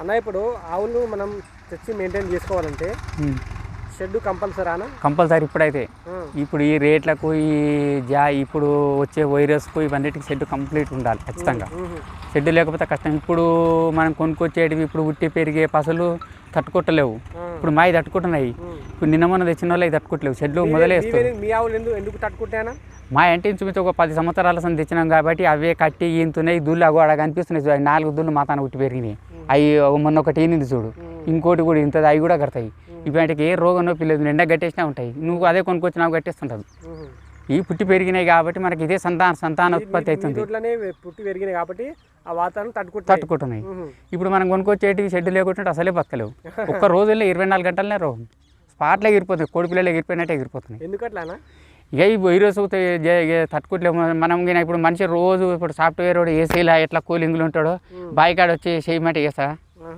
అన్న ఇప్పుడు ఆవులు మనం తెచ్చి మెయింటైన్ చేసుకోవాలంటే షెడ్ కంపల్సరీ అన్న? కంపల్సరీ ఇప్పుడైతే. ఇప్పుడు ఈ రేట్లకు ఈ జా ఇప్పుడు వచ్చే వైరస్కు ఇవన్నిటికి షెడ్ కంప్లీట్ ఉండాలి ఖచ్చితంగా. షెడ్ లేకపోతే కష్టం. ఇప్పుడు మనం కొనుక్కొచ్చేటివి ఇప్పుడు ఉట్టి పెరిగే పసలు తట్టుకోవట్లేవు. ఇప్పుడు మావి తట్టుకుంటున్నాయి. ఇప్పుడు నిన్న మొన్న తెచ్చిన వాళ్ళు తట్టుకోవట్లేవు షెడ్లు మొదలేస్తాయి మీ ఆవులు ఎందుకు మా ఇంటి ఇంచుమించు ఒక పది సంవత్సరాల సంది తెచ్చినాం కాబట్టి అవే కట్టి ఈంతున్నాయి దుళ్ళు అగో చూడు, అవి నాలుగు దుళ్ళు మా తాన ఉట్టి పెరిగినాయి. అవి మొన్న ఒకటి ఈనింది చూడు. ఇంకోటి కూడా ఇంతది అవి కూడా కడతాయి. ఇవాటికి ఏ రోగం నొప్పి లేదు నిండా కట్టేసినా ఉంటాయి. నువ్వు అదే కొనుక్కొచ్చినావు కట్టేస్తుంటుంది మ్మ్. ఈ పుట్టి పెరిగినాయి కాబట్టి మనకి ఇదే సంతాన సంతాన మీ- ఉత్పత్తి మీ అవుతుంది. పుట్టి పెరిగినాయి కాబట్టి ఆ వాతావరణం తట్టుకుంటాయి తట్టుకుంటున్నాయి. ఇప్పుడు మనం కొనుక్కొచ్చేటివి షెడ్ లేకుంటే అసలే బతకలేవు. ఒక్క రోజుల్లో ఇరవై నాలుగు గంటలనే రోగం. స్పాట్లో ఎగిరిపోతుంది కోడి పిల్లలు ఎగిరిపోయినట్టే ఎగిరిపోతున్నాయి. ఎందుకట్లానా? ఇక ఈ వైరస్ తట్టుకోవట్లేము మనం గిన ఇప్పుడు మనిషి రోజు ఇప్పుడు సాఫ్ట్వేర్ ఏసీలా ఎట్లా కూలింగ్లు ఉంటాడో బాయికాడ వచ్చి చేయమంటే చేస్తా.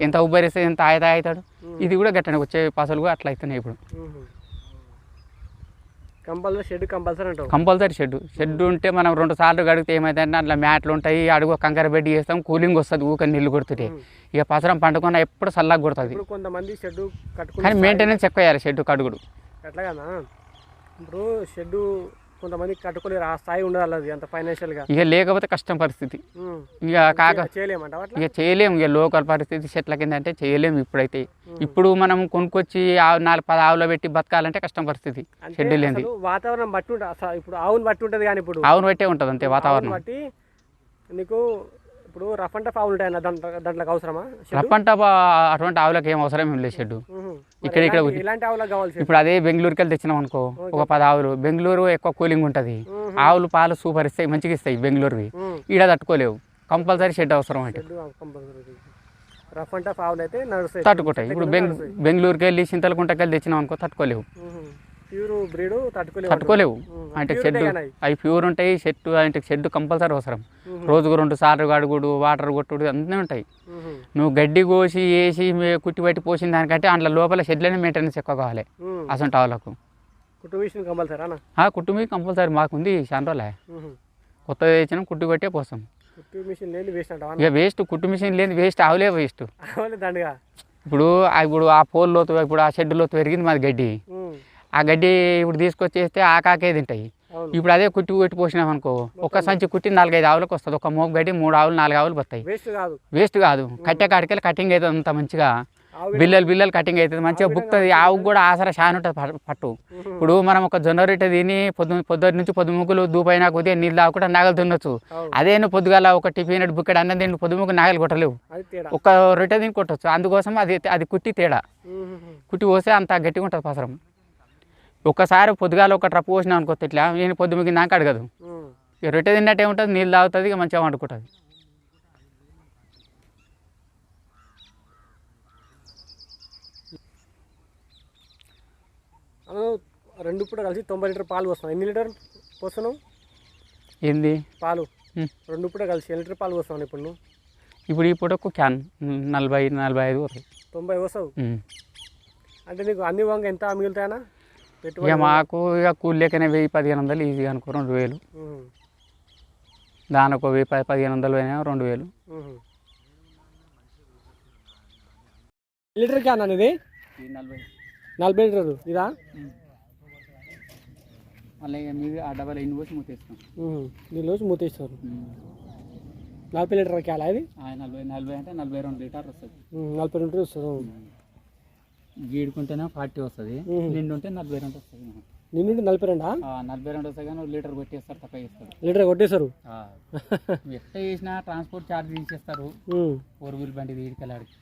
ఎంత ఉబ్బరిస్తే ఎంత ఆయతా అవుతాడు ఇది కూడా గట్టనే వచ్చే పసలు కూడా అట్లా అవుతున్నాయి ఇప్పుడు. కంపల్సరీ షెడ్ కంపల్సరీ అంటావు. Compulsory shed. షెడ్ ఉంటే మనం రెండు సార్లు గడిగితే ఏమైందంటే అట్లా మ్యాట్లు ఉంటాయి అడుగు కంకర బెడ్ చేస్తాం కూలింగ్ వస్తుంది ఊక నీళ్ళు కొడుతుంటే. ఇక పసరం పండుకున్న ఎప్పుడు చల్లగా కొడుతుంది. కొంతమంది షెడ్ కానీ మెయింటెనెన్స్ ఎక్కువ చేయాలి షెడ్ కడుగుడు. ఇప్పుడు షెడ్ కొంతమంది కట్టుకోలేరు ఆ స్థాయి ఉండదు అది అంత ఫైనాన్షియల్గా ఇక లేకపోతే కష్టం పరిస్థితి. ఇక కాక చేయలేమంటావు అట్లా? ఇక చేయలేము ఇక లోకల్ పరిస్థితి చెట్ల కింద అంటే చేయలేము ఇప్పుడైతే. ఇప్పుడు మనం కొనుక్కొచ్చి ఆవు నాలుగు పది ఆవులో పెట్టి బతకాలంటే కష్టం పరిస్థితి షెడ్ అసలు వాతావరణం బట్టి ఉంటుంది ఇప్పుడు ఆవును బట్టి ఉంటుంది కానీ ఇప్పుడు. ఆవును బట్టే ఉంటుంది అంతే వాతావరణం. బట్టి నీకు ఇప్పుడు రఫ్ అండ్ టఫ్ ఆవులు ఉంటాయి అన్న దాంట్లో దాంట్లోకి అవసరమా? షెడ్ రప్పంట అటువంటి ఆవులకు ఏం అవసరం ఏం లేదు షెడ్ ఇక్కడ ఇక్కడ ఎలాంటి ఆవులకు కావాలి షెడ్ ఇప్పుడు అదే బెంగళూరుకి వెళ్ళి తెచ్చినాం అనుకో ఒక పది ఆవులు. బెంగళూరు ఎక్కువ కూలింగ్ ఉంటుంది. ఆవులు పాలు సూపర్ ఇస్తాయి మంచిగా ఇస్తాయి బెంగళూరువి. ఈడ తట్టుకోలేవు. కంపల్సరీ షెడ్ అవసరం అంటే రఫ్ అండ్ టఫ్ ఆవులు అయితే తట్టుకుంటాయి. ఇప్పుడు బెంగ్ బెంగళూరుకి వెళ్ళి చింతలకుంటకి వెళ్ళి తెచ్చినాం అనుకో తట్టుకోలేవు. తట్టుకోలేవు. అంటే షెడ్ అవి. ప్యూర్ ఉంటాయి షెడ్ అంటే షెడ్ కంపల్సరీ అవసరం రోజుకు రెండు సార్లు కడుగుడు వాటర్ కొట్టుడు అన్నీ ఉంటాయి. నువ్వు గడ్డి కోసి వేసి కుట్టి పట్టి పోసిన దానికంటే అందులో లోపల షెడ్లోనే మెయింటెనెన్స్ ఎక్కువ కావాలి. అసలు వాళ్ళకు విషయం కంపల్సరీ మాకుంది చాండ్రోలే మ్మ్. కొత్తది తెచ్చినాం కుట్టి కొట్టే పోస్తాం కుట్టు ఇక వేస్ట్ కుట్టు మిషన్ లేని వేస్ట్ ఆవులే వేస్ట్ ఇప్పుడు ఇప్పుడు ఆ పోల్ లోతు ఇప్పుడు ఆ షెడ్ లోతు పెరిగింది మాది గడ్డి. ఆ గడ్డి ఇప్పుడు తీసుకొచ్చేస్తే ఆ కాకే తింటాయి. ఇప్పుడు అదే కుట్టి కొట్టి పోసినాం అనుకో ఒక సంచి కుట్టి నాలుగైదు ఆవులకు వస్తుంది. ఒక మోపు గడ్డి మూడు ఆవులు నాలుగు ఆవులు వస్తాయి వేస్ట్ కాదు. కట్టే కాడికెళ్ళి కటింగ్ అవుతుంది అంత మంచిగా. బిల్లలు బిల్లలు కటింగ్ అవుతుంది మంచిగా బుక్తుంది ఆవుకు కూడా ఆసరా చాలా ఉంటుంది పట్టు. ఇప్పుడు మనం ఒక జొన్న రొట్టె తిని పొద్దు పొద్దున్న నుంచి పొద్దుముకులు దూపైనా కొద్దిగా నీళ్ళు తాగకుండా నాగలు తినొచ్చు. అదే నువ్వు పొద్దుగాల ఒక టిఫిన్ బుక్కడు అన్నం తిని పొద్దుముకు నాగలు కొట్టలేవు. ఒక రొట్టె తిని కొట్టచ్చు. అందుకోసం అది అది కుట్టి తేడా. కుట్టి పోస్తే అంత గట్టిగా ఉంటుంది పసరం. ఒక్కసారి పొద్దుగాల ఒక ట్రప్పు పోసినా అనుకో ఇట్లా నేను పొద్దుముకి నాకు అడగదు. ఇక రొట్టె తిన్నట్టే ఉంటుంది నీళ్ళు తాగుతుంది ఇక మంచిగా వండుకుంటుంది. రెండు పూట కలిసి తొంభై లీటర్ పాలు పోస్తున్నాం ఎన్ని లీటర్ పోస్తున్నావు? ఏంది? పాలు. రెండు పూట కలిసి ఎన్ని లీటర్ పాలు పోస్తున్నావు ఇప్పుడు నువ్వు? ఇప్పుడు ఈ పూటకు క్యాన్ నలభై నలభై ఐదు తొంభై పోస్తావు ఉమ్. అంటే నీకు అన్ని వంగ ఎంత మిగులుతాయనా ఇక మాకు ఇక కూలి లెక్కనే వెయ్యి పదిహేను వందలు ఈజీగా అనుకో రెండు వేలు. దానికి ఒక వెయ్యి పది పదిహేను వందలు పోయినా రెండు వేలు. లీటర్ క్యాన్ అనేది నలభై. నలభై లీటర్ ఇదా? మళ్ళీ మీరు ఆ డబ్బా ఇన్వాయిస్ మూతేస్తాం. మ్మ్. దీనిలో మూతేస్తారు. నలభై లీటర్ క్యాన్ అది నలభై నలభై అంటే నలభై రెండు లీటర్ వస్తుంది. నలభై లీటర్ వస్తుంది? గీడుకుంటేనే ఫార్టీ వస్తుంది. నిండు ఉంటే నలభై రెండు వస్తుంది. నిన్నుండి నలభై రెండా? నలభై రెండు వస్తాయి కానీ లీటర్ కొట్టేస్తారు తక్కువ చేస్తారు. లీటర్ కొట్టేశారు? ఎట్లా చేసినా ట్రాన్స్పోర్ట్ ఛార్జ్ తీసేస్తారు. ఫోర్ వీల్ బండి వీడికెళ్ళాడికి.